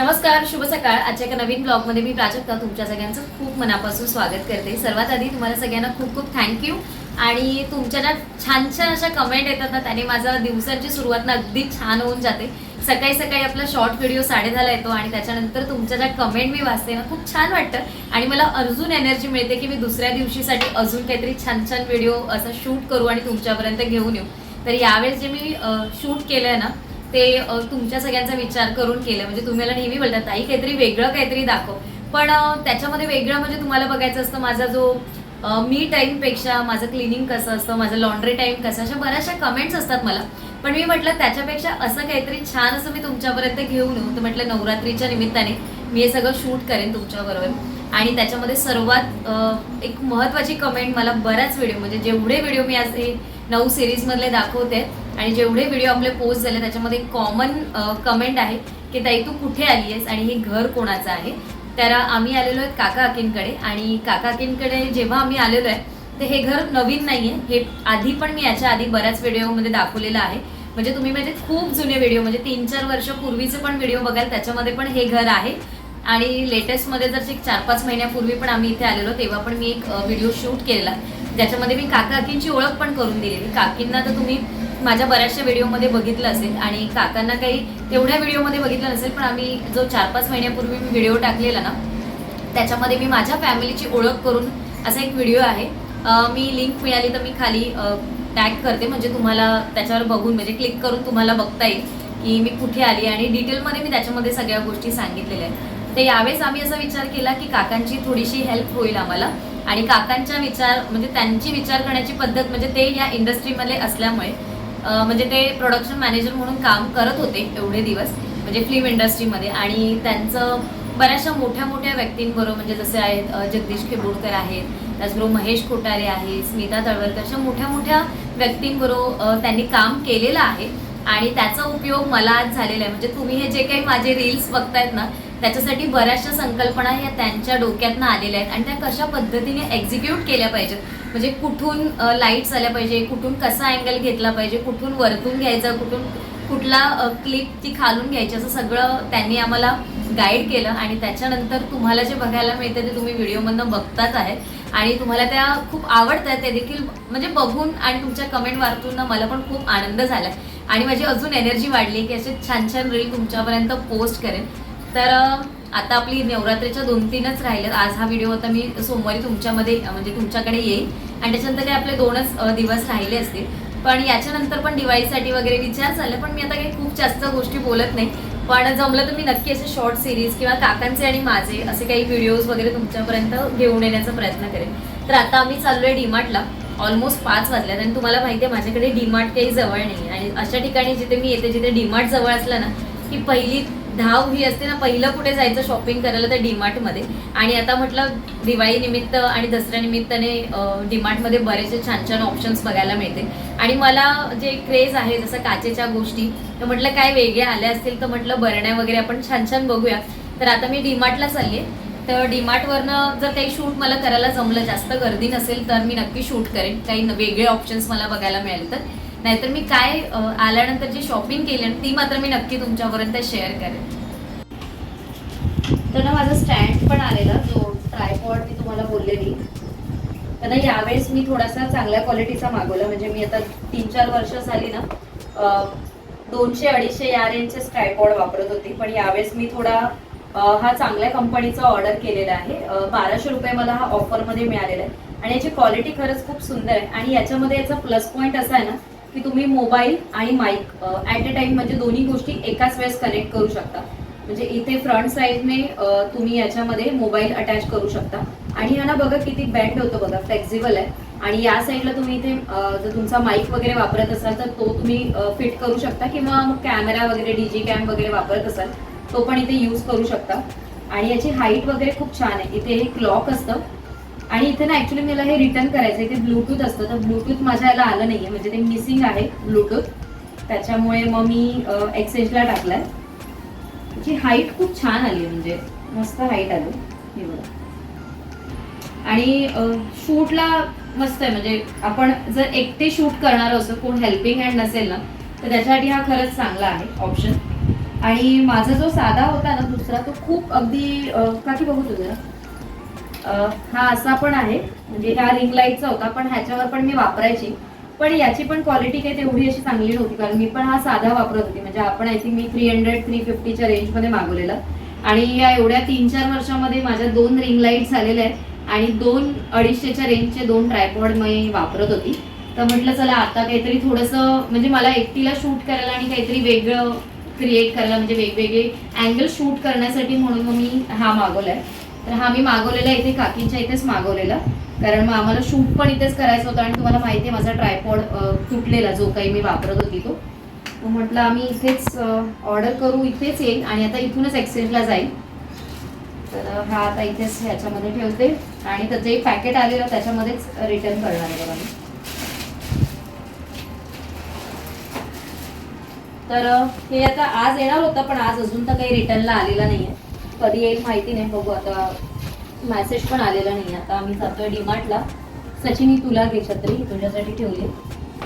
नमस्कार शुभ सकाळ. आजच्या एका नवीन ब्लॉगमध्ये मी प्राजक्ता तुमच्या सगळ्यांचं खूप मनापासून स्वागत करते. सर्वात आधी तुम्हाला सगळ्यांना खूप खूप थँक्यू आणि तुमच्या ज्या छान छान अशा कमेंट येतात ना त्याने माझा दिवसाची सुरुवात ना अगदी छान होऊन जाते. सकाळी सकाळी आपला शॉर्ट व्हिडिओ साडेदहाला येतो आणि त्याच्यानंतर तुमच्या ज्या कमेंट मी वाचते ना खूप छान वाटतं. आणि मला अजून एनर्जी मिळते की मी दुसऱ्या दिवशीसाठी अजून काहीतरी छान छान व्हिडिओ असं शूट करू आणि तुमच्यापर्यंत घेऊन येऊ. तर यावेळेस जे मी शूट केलं आहे ना ते तुमच्या सगळ्यांचा विचार करून केलं. म्हणजे तुम्ही मला नेहमी बोलतात ताई काहीतरी वेगळं काहीतरी दाखव. पण त्याच्यामध्ये वेगळं म्हणजे तुम्हाला बघायचं असतं माझा जो मी टाईमपेक्षा माझं क्लिनिंग कसं असतं माझं लॉन्ड्री टाईम कसं अशा बऱ्याचशा कमेंट्स असतात मला. पण मी म्हटलं त्याच्यापेक्षा असं काहीतरी छान असं मी तुमच्यापर्यंत घेऊन येऊ. तर म्हटलं नवरात्रीच्या निमित्ताने मी हे सगळं शूट करेन तुमच्याबरोबर. आणि त्याच्यामध्ये सर्वात एक महत्त्वाची कमेंट मला बऱ्याच व्हिडिओ म्हणजे जेवढे व्हिडिओ मी आज हे नऊ सिरीजमधले दाखवते आणि जेवढे व्हिडिओ आपले पोस्ट झाले त्याच्यामध्ये कॉमन कमेंट आहे की ताई तू कुठे आली आहेस आणि हे घर कोणाचं आहे? तर आम्ही आलेलो आहेत काका काकींकडे आणि काका काकींकडे जेव्हा आम्ही आलेलो आहे तर हे घर नवीन नाही आहे हे आधी पण मी याच्या आधी बऱ्याच व्हिडिओमध्ये दाखवलेलं आहे. म्हणजे तुम्ही माझे खूप जुने व्हिडिओ म्हणजे तीन चार वर्षपूर्वीचे पण व्हिडिओ बघाल त्याच्यामध्ये पण हे घर आहे. आणि लेटेस्टमध्ये जर एक चार पाच महिन्यापूर्वी पण आम्ही इथे आलेलो तेव्हा पण मी एक व्हिडिओ शूट केलेला. ज्याच्यामध्ये मी काका काकींची ओळख पण करून दिलेली. काकींना तर तुम्ही माझ्या बऱ्याचशा व्हिडिओमध्ये बघितलं असेल आणि काकांना काही तेवढ्या व्हिडिओमध्ये बघितलं नसेल पण आम्ही जो चार पाच महिन्यापूर्वी मी व्हिडिओ टाकलेला ना त्याच्यामध्ये मी माझ्या फॅमिलीची ओळख करून असा एक व्हिडिओ आहे. मी लिंक मिळाली तर मी खाली टॅग करते म्हणजे तुम्हाला त्याच्यावर बघून म्हणजे क्लिक करून तुम्हाला बघता येईल की मी कुठे आली आणि डिटेलमध्ये मी त्याच्यामध्ये सगळ्या गोष्टी सांगितलेल्या आहेत. तर यावेळेस आम्ही असा विचार केला की काकांची थोडीशी हेल्प होईल आम्हाला आणि काकांच्या विचार म्हणजे त्यांची विचार करण्याची पद्धत म्हणजे ते या इंडस्ट्रीमध्ये असल्यामुळे म्हणजे ते प्रोडक्शन मॅनेजर म्हणून काम करत होते एवढे दिवस म्हणजे फिल्म इंडस्ट्रीमध्ये आणि त्यांचं बऱ्याचशा मोठ्या मोठ्या व्यक्तींबरोबर म्हणजे जसे आहेत जगदीश खेबोडकर आहेत त्याचबरोबर महेश कोटारे आहेत स्मिता तळवलकर अशा मोठ्या मोठ्या व्यक्तींबरोबर त्यांनी काम केलेलं आहे. आणि त्याचा उपयोग मला आज झालेला आहे. म्हणजे तुम्ही हे जे काही माझे रील्स बघतायत ना त्याच्यासाठी बऱ्याचशा संकल्पना ह्या त्यांच्या डोक्यातनं आलेल्या आहेत. आणि त्या कशा पद्धतीने एक्झिक्यूट केल्या पाहिजेत? म्हणजे कुठून लाईट्स आल्या पाहिजे? कुठून कसा अँगल घेतला पाहिजे? कुठून वरतून घ्यायचा? कुठून कुठला क्लिप ती खालून घ्यायची? असं सगळं त्यांनी आम्हाला गाईड केलं. आणि त्याच्यानंतर तुम्हाला जे बघायला मिळतं ते तुम्ही व्हिडिओमधनं बघताच आहे. आणि तुम्हाला त्या खूप आवडतात. ते देखील म्हणजे बघून आणि तुमच्या कमेंट वाचून मला पण खूप आनंद झाला आणि माझी अजून एनर्जी वाढली की असे छान छान रील तुमच्यापर्यंत पोस्ट करेन. तर आता आपली नवरात्रीच्या दोन तीनच राहिल्यात. आज हा व्हिडिओ आता मी सोमवारी तुमच्यामध्ये म्हणजे तुमच्याकडे येईल आणि त्याच्यानंतर काही आपले दोनच दिवस राहिले असतील. पण याच्यानंतर पण दिवाळीसाठी वगैरे विचार चालला पण मी आता काही खूप जास्त गोष्टी बोलत नाही. पण जमलं तर मी नक्की असे शॉर्ट सिरीज किंवा काकांचे आणि माझे असे काही व्हिडिओज वगैरे तुमच्यापर्यंत घेऊन येण्याचा प्रयत्न करेन. तर आता आम्ही चाललोय डीमार्टला. ऑलमोस्ट पाच वाजल्यात आणि तुम्हाला माहिती आहे माझ्याकडे डीमार्ट काही जवळ नाही आणि अशा ठिकाणी जिथे मी येते जिथे डीमार्ट जवळ असलं ना की पहिली धाव ही असते ना पहिलं कुठे जायचं शॉपिंग करायला तर डीमार्टमध्ये आणि आता म्हटलं दिवाळी निमित्त आणि दसऱ्या निमित्ताने डीमार्टमध्ये बरेचसे छान छान ऑप्शन्स बघायला मिळते. आणि मला जे क्रेज आहे जसं काचेच्या गोष्टी तर म्हटलं काय वेगळ्या आल्या असतील तर म्हटलं बरण्या वगैरे आपण छान छान बघूया. तर आता मी डीमार्टला चालले तर डीमार्टवरनं जर काही शूट मला करायला जमलं जास्त गर्दी नसेल तर मी नक्की शूट करेन. काही वेगळे ऑप्शन्स मला बघायला मिळाले तर. नाहीतर मी काय आल्यानंतर जी शॉपिंग केली ना ती मात्र मी नक्की तुमच्यापर्यंत शेअर करेन. तर ना माझा स्टँड पण आलेला जो ट्रायपॉड मी तुम्हाला बोललेली. तर ना यावेळेस मी थोडासा चांगल्या क्वालिटीचा मागवला. म्हणजे मी आता तीन चार वर्ष झाली ना दोनशे अडीचशे या रेंजचे ट्रायपॉड वापरत होती. पण यावेळेस मी थोडा हा चांगल्या कंपनीचा ऑर्डर केलेला आहे. बाराशे रुपये मला हा ऑफरमध्ये मिळालेला आहे. आणि याची क्वालिटी खरंच खूप सुंदर आहे. आणि याच्यामध्ये याचा प्लस पॉईंट असा आहे ना की तुम्ही मोबाईल आणि माईक ॲट अ टाइम म्हणजे दोन्ही गोष्टी एकाच वेळेस कनेक्ट करू शकता. म्हणजे इथे फ्रंट साईडने तुम्ही याच्यामध्ये मोबाईल अटॅच करू शकता. आणि ह्याला बघा किती बँड होतो बघा फ्लेक्झिबल आहे. आणि या साईडला तुम्ही इथे जर तुमचा माईक वगैरे वापरत असाल तर तो तुम्ही फिट करू शकता. किंवा मग कॅमेरा वगैरे डीजी कॅम वगैरे वापरत असाल तो पण इथे यूज करू शकता. आणि याची हाईट वगैरे खूप छान आहे. इथे हे क्लॉक असतं. आणि इथे ना ऍक्च्युली मला हे रिटर्न करायचं इथे ब्लूटूथ असतं. तर ब्लूटूथ माझ्या याला आलं नाहीये. म्हणजे ते मिसिंग आहे ब्लूटूथ त्याच्यामुळे मग मी एक्सचेंजला टाकलाय. त्याची हाईट खूप छान आली म्हणजे मस्त हाईट आली. हे बघा. आणि शूटला मस्त आहे. म्हणजे आपण जर एकटे शूट करणार असो कोण हेल्पिंग हँड नसेल ना तर त्याच्यासाठी हा खरंच चांगला आहे ऑप्शन आणि माझा जो साधा होता ना दुसरा तो खूप अगदी काकी बघू तुझा हा असा पण आहे. म्हणजे हा रिंग लाईटचा होता पण ह्याच्यावर पण मी वापरायची. पण याची पण क्वालिटी काही तेवढी अशी चांगली नव्हती कारण मी पण हा साधा वापरत होती. म्हणजे आपण आय थिंक मी थ्री हंड्रेड थ्री फिफ्टीच्या रेंजमध्ये मागवलेला. आणि या एवढ्या तीन चार वर्षामध्ये माझ्या दोन रिंग लाइट झालेल्या आहेत. आणि दोन अडीचशेच्या रेंजचे दोन ट्रायपॉड मी वापरत होती. तर म्हटलं चला आता काहीतरी थोडंसं म्हणजे मला एकटीला शूट करायला आणि काहीतरी वेगळं क्रिएट करायला म्हणजे वेगवेगळे अँगल शूट करण्यासाठी म्हणून मग मी हा मागवलाय. तर हा मी मागवलेला इथे काकींच्या इथेच मागवलेला. कारण मग आम्हाला शूट पण इथेच करायचं होतं आणि तुम्हाला माहिती आहे माझा ट्रायपॉड तुटलेला जो काही मी वापरत होती तो. मग म्हटलं आम्ही इथेच ऑर्डर करू इथेच येईल आणि आता इथूनच एक्सचेंजला जाईल. तर हा आता इथेच ह्याच्यामध्ये ठेवते आणि त्याचं एक पॅकेट आलेलं त्याच्यामध्येच रिटर्न करणार आहे बघा मी. तर हे आता आज येणार होतं पण आज अजून तर काही रिटर्नला आलेला नाही आहे कधी येईल माहिती नाही बघू आता. मेसेज पण आलेला नाही आता आम्ही जातोय डीमार्टला. सचिनी तुला घे छत्री तुझ्यासाठी ठेवली.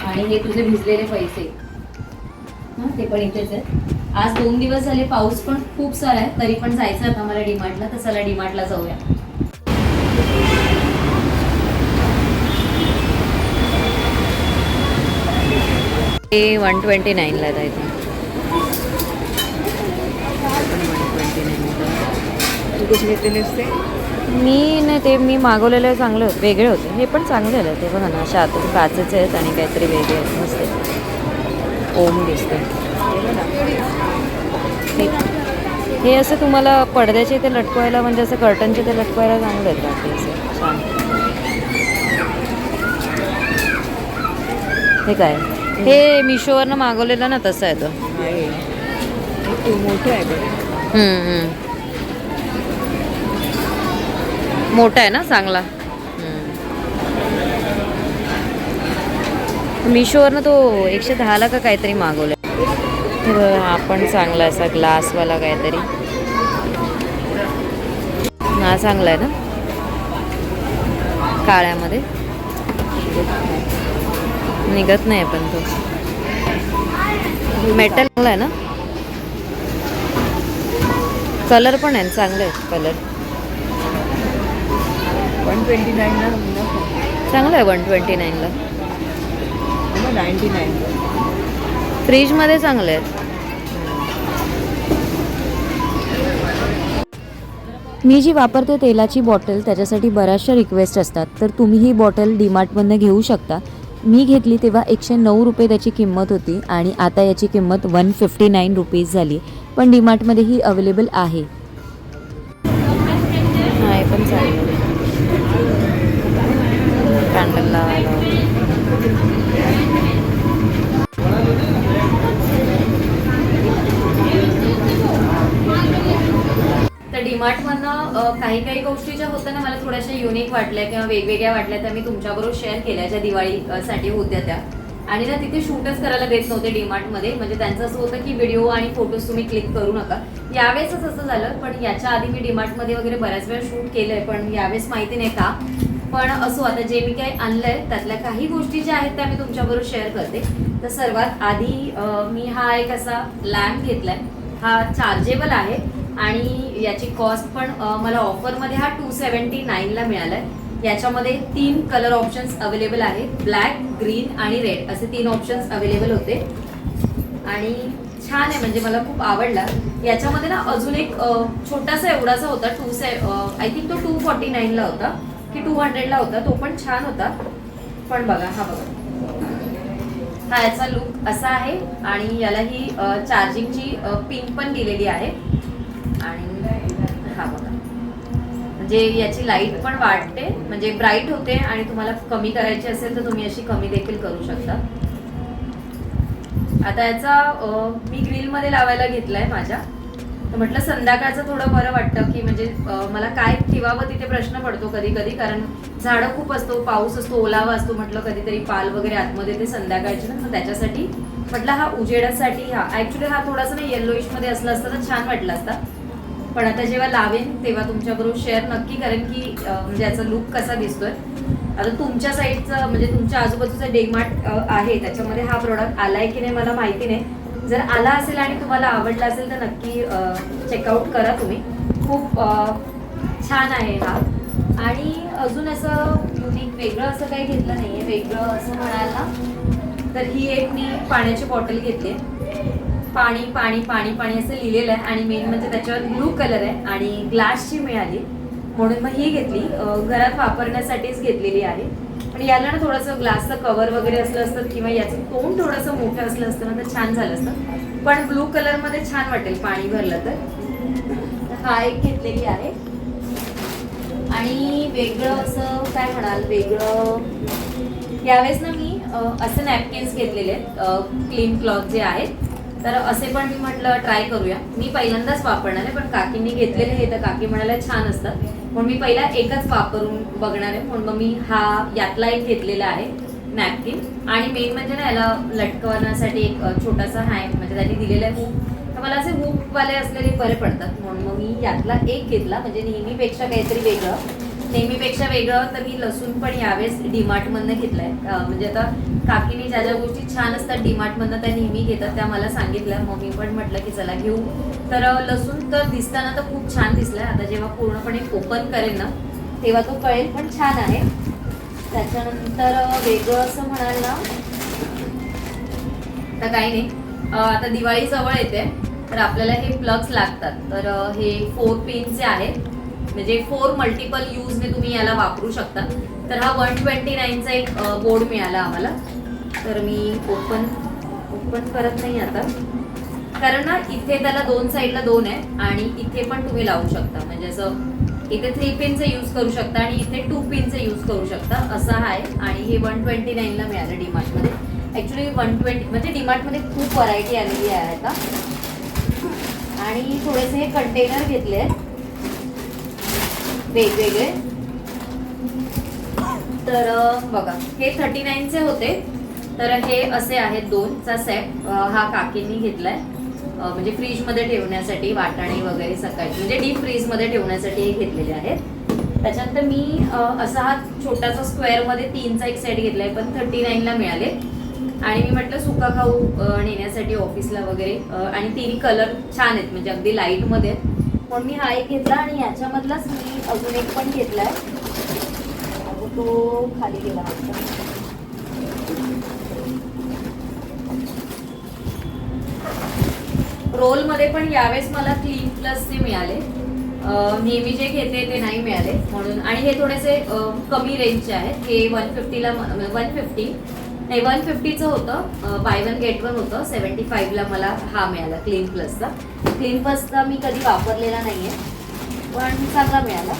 आणि हे तुझे भिजलेले पैसे. हां ते पण इथेच आहेत. आज दोन दिवस झाले पाऊस पण खूप सारा आहे. तरी पण जायचं आता मला डीमार्टला तर चला डीमार्टला जाऊया. ते वन ट्वेंटी नाईनला आहे इथे तू कशी घेतलेली असते? मी नाही ते मी मागवलेले चांगले होते वेगळे होते. हे पण चांगले आले ते बघा ना अशा आतून काचेचे आहेत आणि काहीतरी वेगळे आहेत. मस्त. ओम दिसते हे असं तुम्हाला पडद्याचे ते लटकवायला म्हणजे असं कर्टनचे ते लटकवायला चांगले आहेत बाकी असं छान. हे काय? हे मिशोवरनं मागवलेलं ना तसं आहे तो. मोठं आहे मोठा आहे ना चांगला. मिशोवरनं तो एकशे दहाला का काहीतरी मागवलं आपण चांगला आहे असा ग्लासवाला काहीतरी. हा चांगला आहे ना. काळ्यामध्ये. निघत नाही पण तो. मेटल चांगला आहे ना? कलर पण आहे चांगले आहेत कलर वन ट्वेंटी नाईनला चांगलं आहे वन ट्वेंटी नाईनला नाईन्टी नाईन फ्रीजमध्ये चांगले आहेत मी जी वापरते तेलाची बॉटल त्याच्यासाठी बऱ्याचशा रिक्वेस्ट असतात. तर तुम्ही ही बॉटल डीमार्टमधनं घेऊ शकता. मी घेतली तेव्हा एकशे नऊ रुपये त्याची किंमत होती आणि आता याची किंमत वन फिफ्टी नाईन रुपीज झाली. पण डीमार्टमध्ये ही अवेलेबल आहे. कॅन्डल लावायला तर डीमार्टमधनं काही काही गोष्टी ज्या होत्या ना मला थोड्याशा युनिक वाटल्या किंवा वेगवेगळ्या वाटल्या त्या मी तुमच्याबरोबर शेअर केल्या ज्या दिवाळीसाठी होत्या त्या. आणि ना तिथे शूटच करायला देत नव्हते डीमार्टमध्ये म्हणजे त्यांचं असं होतं की व्हिडिओ आणि फोटोज तुम्ही क्लिक करू नका. यावेळेसच असं झालं पण याच्या आधी मी डीमार्टमध्ये वगैरे बऱ्याच वेळा शूट केलंय पण यावेळेस माहिती नाही का. पण असो आता जे मी काही आणलंय त्यातल्या काही गोष्टी ज्या आहेत त्या मी तुमच्याबरोबर शेअर करते. तर सर्वात आधी मी हा एक असा लॅम्प घेतलाय. हा चार्जेबल आहे आणि याची कॉस्ट पण मला ऑफरमध्ये हा टू सेवन्टी नाईनला मिळालाय. याच्यामध्ये तीन कलर ऑप्शन्स अवेलेबल आहेत. ब्लॅक ग्रीन आणि रेड असे तीन ऑप्शन्स अवेलेबल होते. आणि छान आहे म्हणजे मला खूप आवडला. याच्यामध्ये ना अजून एक छोटासा एवढासा होता टू से आय थिंक तो टू फॉर्टी नाईनला होता. की टू हंड्रेडला होता तो पण छान होता. पण बघा हा बघा. हा याचा लुक असा आहे आणि याला ही चार्जिंगची पिन पण दिलेली आहे. आणि हा बघा. म्हणजे याची लाइट पण वाढते म्हणजे ब्राईट होते आणि तुम्हाला कमी करायची असेल तर तुम्ही अशी कमी देखील करू शकता. आता याचा मी ग्रिलमध्ये लावायला घेतलाय माझ्या. तर म्हटलं संध्याकाळचं थोडं बरं वाटतं की म्हणजे मला काय ठेवावं तिथे प्रश्न पडतो कधी कधी कारण झाडं खूप असतो पाऊस असतो ओलावा असतो म्हटलं कधीतरी पाल वगैरे आतमध्ये ते संध्याकाळचे ना त्याच्यासाठी म्हटलं हा उजेडासाठी हा ऍक्च्युली हा थोडासा ना येल्लोइशमध्ये असला असता तर छान वाटला असता. पण आता जेव्हा लावेन तेव्हा तुमच्याबरोबर शेअर नक्की करेन की म्हणजे याचा लुक कसा दिसतोय. आता तुमच्या साईडचं म्हणजे तुमच्या आजूबाजूचा डेमार्ट आहे त्याच्यामध्ये हा प्रोडक्ट आलाय की नाही मला माहिती नाही. जर आला असेल आणि तुम्हाला आवडला असेल तर नक्की चेकआउट करा तुम्ही. खूप छान आहे हा. आणि अजून असं युनिक वेगळं असं काही घेतलं नाही आहे वेगळं असं म्हणायला तर ही एक मी पाण्याची बॉटल घेतली पाणी पाणी पाणी पाणी असं लिहिलेलं आहे. आणि मेन म्हणजे त्याच्यावर ब्लू कलर आहे आणि ग्लासची मिळाली. म्हणून मग ही घेतली. घरात वापरण्यासाठीच घेतलेली आहे. पण याला ना थोडंसं ग्लासचं कवर वगैरे असलं असतं किंवा याचं तोंड थोडंसं मोठं असलं असतं ना तर छान झालं असतं. पण ब्लू कलरमध्ये छान वाटेल पाणी भरलं तर. हा एक घेतलेली आहे. आणि वेगळं असं काय म्हणाल वेगळं यावेळेस ना मी असं नॅपकिन्स घेतलेले आहेत. क्लीन क्लॉथ जे आहेत तर असे पण मी म्हटलं ट्राय करूया. मी पहिल्यांदाच वापरणार आहे पण काकींनी घेतलेले हे तर काकी म्हणाल्या छान असतात म्हणून मी पहिला एकच वापरून बघणार आहे. म्हणून मग मी हा यातला एक घेतलेला आहे नॅपकिन. आणि मेन म्हणजे ना याला लटकवण्यासाठी एक छोटासा हँग म्हणजे त्यांनी दिलेला आहे हूक तर मला असे हुकवाले असलेले बरे पडतात. म्हणून मग मी यातला एक घेतला म्हणजे नेहमीपेक्षा काहीतरी वेगळं. नेहमीपेक्षा वेगळं तर मी लसूण पण यावेळेस डीमार्टमधनं घेतलंय. आहे म्हणजे आता काकीने ज्या ज्या गोष्टी छान असतात डीमार्टमधनं त्या नेहमी घेतात त्या मला सांगितल्या. मग मी पण म्हटलं की चला घेऊ. तर लसूण तर दिसताना तर खूप छान दिसलाय. आता जेव्हा पूर्णपणे ओपन करेन ना तेव्हा तो कळेल पण छान आहे. त्याच्यानंतर वेगळं असं म्हणाल ना तर काही नाही. आता दिवाळी जवळ येते तर आपल्याला हे प्लग्स लागतात. तर हे फोर पिनचे आहेत म्हणजे फोर मल्टिपल यूजने तुम्ही याला वापरू शकता. तर हा वन ट्वेंटी नाईनचा एक बोर्ड मिळाला आम्हाला. तर मी ओपन ओपन करत नाही आता. कारण ना इथे त्याला दोन साईडला दोन आहे आणि इथे पण तुम्ही लावू शकता. म्हणजे असं इथे थ्री पिनचं यूज करू शकता आणि इथे टू पिनचं यूज करू शकता. असं हा आहे. आणि हे वन ट्वेंटी नाईनला मिळालं डीमार्टमध्ये ॲक्च्युली वन ट्वेंटी म्हणजे डीमार्टमध्ये खूप व्हरायटी आलेली आहे आता. आणि थोडेसे हे कंटेनर घेतले आहेत. वेगवेगळे. तर बघा हे थर्टी नाईनचे होते. तर हे असे आहेत दोनचा सेट हा काकींनी घेतलाय. म्हणजे फ्रीजमध्ये ठेवण्यासाठी वाटाणे वगैरे सकाळी म्हणजे डीप फ्रीजमध्ये ठेवण्यासाठी हे घेतलेले आहेत. त्याच्यानंतर मी असा हा छोटासा स्क्वेअरमध्ये तीनचा एक सेट घेतलाय पण थर्टी नाईनला मिळाले. आणि मी म्हटलं सुका खाऊ नेण्यासाठी ऑफिसला वगैरे. आणि तिन्ही कलर छान आहेत म्हणजे अगदी लाईटमध्ये आहेत म्हणून मी हा एक घेतला आणि याच्यामधलाच मी अजून एक पण घेतलाय. अगं तो खाली गेला वाटतं. रोलमध्ये पण यावेळेस मला क्लीन प्लसचे मिळाले. नेहमी जे घेते ते नाही मिळाले म्हणून. आणि हे थोडेसे कमी रेंजचे आहेत. हे वन फिफ्टीला वन फिफ्टी नाही वन फिफ्टीचं होतं. बाय वन गेट वन होतं. सेवन्टी फाईव्हला मला हा मिळाला क्लीन प्लसचा क्लीन प्लसचा मी कधी वापरलेला नाही आहे पण चांगला मिळाला.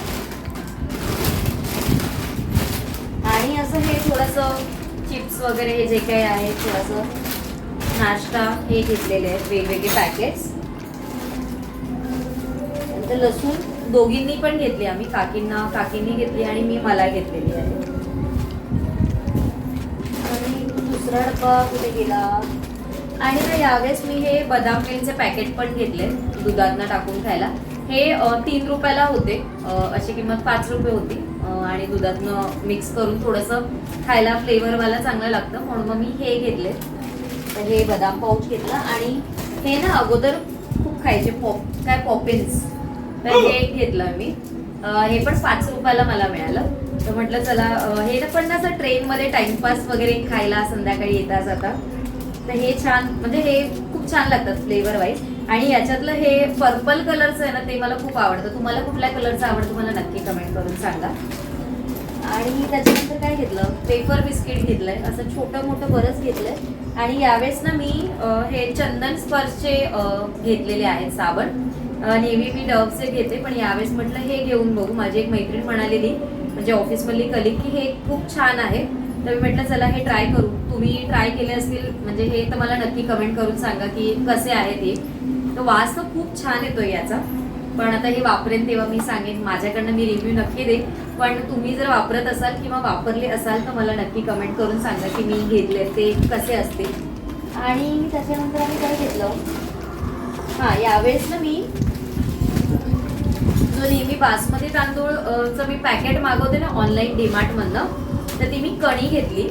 आणि असं हे थोडंसं चिप्स वगैरे हे जे काही आहे थोडंसं नाश्ता हे घेतलेले आहेत वेगवेगळे पॅकेट्स नंतर लसूण दोघींनी पण घेतली आम्ही काकींना काकींनी घेतली आणि मी मला घेतलेली आहे. दुसरा डब्बा कुठे गेला? आणि ना यावेळेस मी हे बदाम मिल्कचे पॅकेट पण घेतले दुधातनं टाकून खायला. हे तीन रुपयाला होते. अशी किंमत पाच रुपये होती. आणि दुधातनं मिक्स करून थोडंसं खायला फ्लेवरवाला चांगलं लागतं म्हणून मग मी हे घेतले. तर हे बदाम पाऊच घेतलं आणि हे ना अगोदर खूप खायचे पॉप काय पॉपिन्स तर हे घेतलं मी. हे पण पाच रुपयाला मला मिळालं. तर म्हटलं चला हे ना पण असं ट्रेनमध्ये टाइमपास वगैरे खायला संध्याकाळी येता जाता तर हे छान म्हणजे हे खूप छान लागतात फ्लेवर वाईज आणि याच्यातलं हे पर्पल कलरचं आहे ना ते मला खूप आवडतं. तुम्हाला कुठल्या कलरचं आवडतं मला नक्की कमेंट करून सांगा. आणि त्याच्यानंतर काय घेतलं? पेपर बिस्किट घेतलंय. असं छोटं मोठं बरंच घेतलंय. आणि यावेळेस ना मी हे चंदन स्पर्शचे घेतलेले आहेत साबण. नेहमी मी डबचे घेते. पण यावेळेस म्हटलं हे घेऊन बघू. माझी एक मैत्रीण म्हणालेली म्हणजे ऑफिसमधली कलिक की हे खूप छान आहे. तर मी म्हटलं चला हे ट्राय करू. तुम्ही ट्राय केले असतील म्हणजे हे तर मला नक्की कमेंट करून सांगा की कसे आहेत हे तर वास तर खूप छान येतोय याचा. पण आता हे वापरेन तेव्हा मी सांगेन. माझ्याकडनं मी रिव्ह्यू नक्की देईन. पण तुम्ही जर वापरत असाल किंवा वापरले असाल तर मला नक्की कमेंट करून सांगा की मी घेतले ते कसे असतील. आणि त्याच्यानंतर आम्ही काय घेतलं हां यावेळेस ना मी जो नेहमी बासमती तांदूळ चं मी पॅकेट मागवते ना ऑनलाईन डीमार्टमधनं तर ती मी कणी घेतली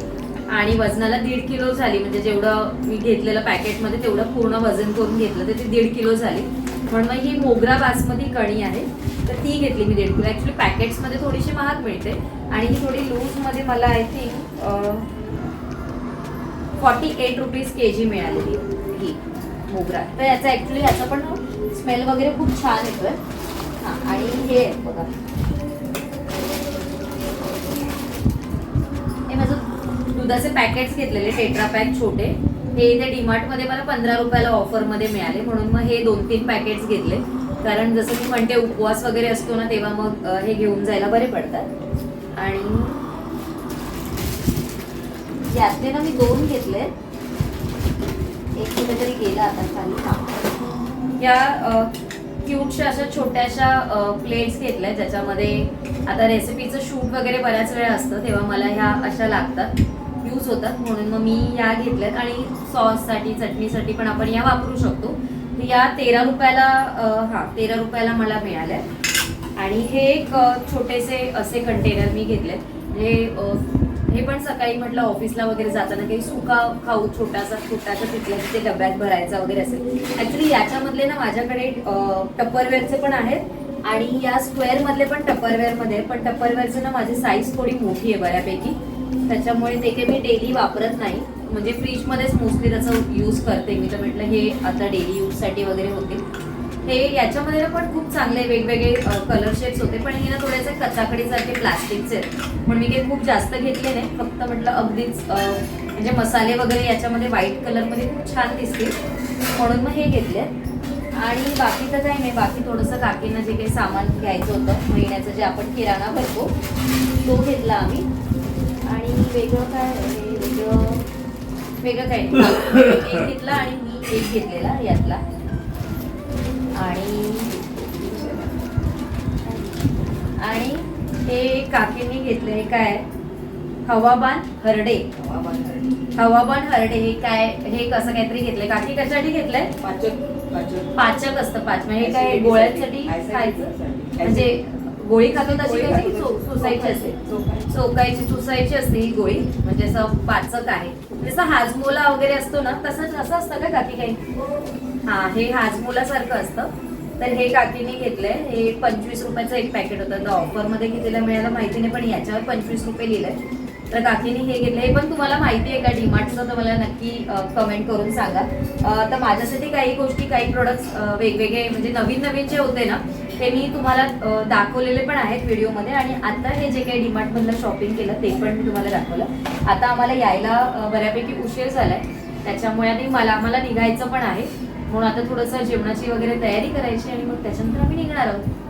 आणि वजनाला दीड किलो झाली. म्हणजे जेवढं मी घेतलेलं पॅकेटमध्ये तेवढं पूर्ण वजन करून घेतलं तर ती दीड किलो झाली. म्हणून मग ही मोगरा बासमती कणी आहे तर ती घेतली मी दीड किलो. ॲक्च्युली पॅकेट्समध्ये थोडीशी महाग मिळते आणि ही थोडी लूजमध्ये मला I think forty eight rupees K G मिळालेली ही मोगरा. तर याचा ॲक्च्युली ह्याचा पण स्मेल वगैरे खूप छान येतोय. हां आणि हे बघा हे माझं दुधाचे पॅकेट्स घेतलेले टेट्रा पॅक छोटे. हे इथे डीमार्टमध्ये मला पंधरा रुपयाला ऑफरमध्ये मिळाले म्हणून मग हे दोन तीन पॅकेट्स घेतले. कारण जसं मी म्हणते उपवास वगैरे असतो ना तेव्हा मग हे घेऊन जायला बरे पडतात. आणि यातले ना मी दोन घेतले. एक कुठेतरी गेला आता खाली. या क्यूटशा अशा छोट्याशा प्लेट्स घेतल्या ज्याच्यामध्ये आता रेसिपीचं शूट वगैरे बऱ्याच वेळा असतं तेव्हा मला ह्या अशा लागतात. यूज होतात. म्हणून मग मी या घेतल्यात आणि सॉससाठी चटणीसाठी पण आपण या वापरू शकतो. या तेरा रुपयाला हां तेरा रुपयाला मला मिळाल्या. आणि हे एक छोटेसे असे कंटेनर मी घेतले म्हणजे हे पण सकाळी म्हटलं ऑफिसला वगैरे जाताना काही सुका खाऊ छोटासा छोटासा तिथल्या तिथे डब्यात भरायचा वगैरे असेल. ऍक्च्युली याच्यामधले ना माझ्याकडे टप्परवेअरचे पण आहेत आणि या स्क्वेअर मधले पण टप्परवेअरमध्ये मध्ये पण टप्परवेअरचं ना माझी साईज थोडी मोठी आहे बऱ्यापैकी. त्याच्यामुळे ते काही मी डेली वापरत नाही. म्हणजे फ्रीजमध्येच मोस्टली त्याचा यूज करते. मी तर म्हटलं हे आता डेली यूजसाठी वगैरे होते हे याच्यामध्ये पण खूप चांगले वेगवेगळे कलर शेप्स होते. पण हे ना थोडेसे कचाकडीसारखे प्लास्टिकचे आहेत. म्हणून मी काही खूप जास्त घेतले नाही. फक्त म्हटलं अगदीच म्हणजे मसाले वगैरे याच्यामध्ये व्हाईट कलरमध्ये खूप छान दिसतील. म्हणून मग हे घेतले. आणि बाकीचं काही नाही. बाकी थोडंसं काकींना जे काही सामान घ्यायचं होतं महिन्याचं जे आपण किराणा भरतो तो घेतला आम्ही. आणि वेगळं काय वेगळं वेगळं काही एक घेतला आणि मी एक घेतलेला यातला. आणि आणि हे काकींनी घेतले हे काय? हवाबान हरडे. हवाबान हरडे. हे काय हे कसं काहीतरी घेतलंय? काकी कशासाठी घेतलंय? पाचक असतं पाच. म्हणजे हे काय गोळ्यांसाठी खायचं? म्हणजे गोळी खातो तशी खातो. सोसायची असते. चोकायची चुसायची असते ही गोळी. म्हणजे असं पाचक आहे. जसं हाजमोला वगैरे असतो ना तसंच असं असतं का काकी काही? हा हे हाजमोला मुलासारखं असतं. तर हे काकीने घेतलंय. हे पंचवीस रुपयाचं एक पॅकेट होतं. तर ऑफरमध्ये कितीला मिळालं माहिती नाही पण याच्यावर पंचवीस रुपये लिहिलंय. तर काकीने हे घेतलं हे पण तुम्हाला माहिती आहे का? डीमार्टचं तर मला नक्की कमेंट करून सांगा. तर माझ्यासाठी काही गोष्टी काही प्रोडक्ट्स वेगवेगळे म्हणजे नवीन नवीन जे होते ना ते मी तुम्हाला दाखवलेले पण आहेत व्हिडिओमध्ये. आणि आता हे जे काही डिमार्टमधलं शॉपिंग केलं ते पण मी तुम्हाला दाखवलं. आता आम्हाला यायला बऱ्यापैकी उशीर झालाय. त्याच्यामुळे आणि मला आम्हाला निघायचं पण आहे. म्हणून आता थोडंसं जेवणाची वगैरे तयारी करायची आणि मग त्याच्यानंतर आम्ही निघणार आहोत.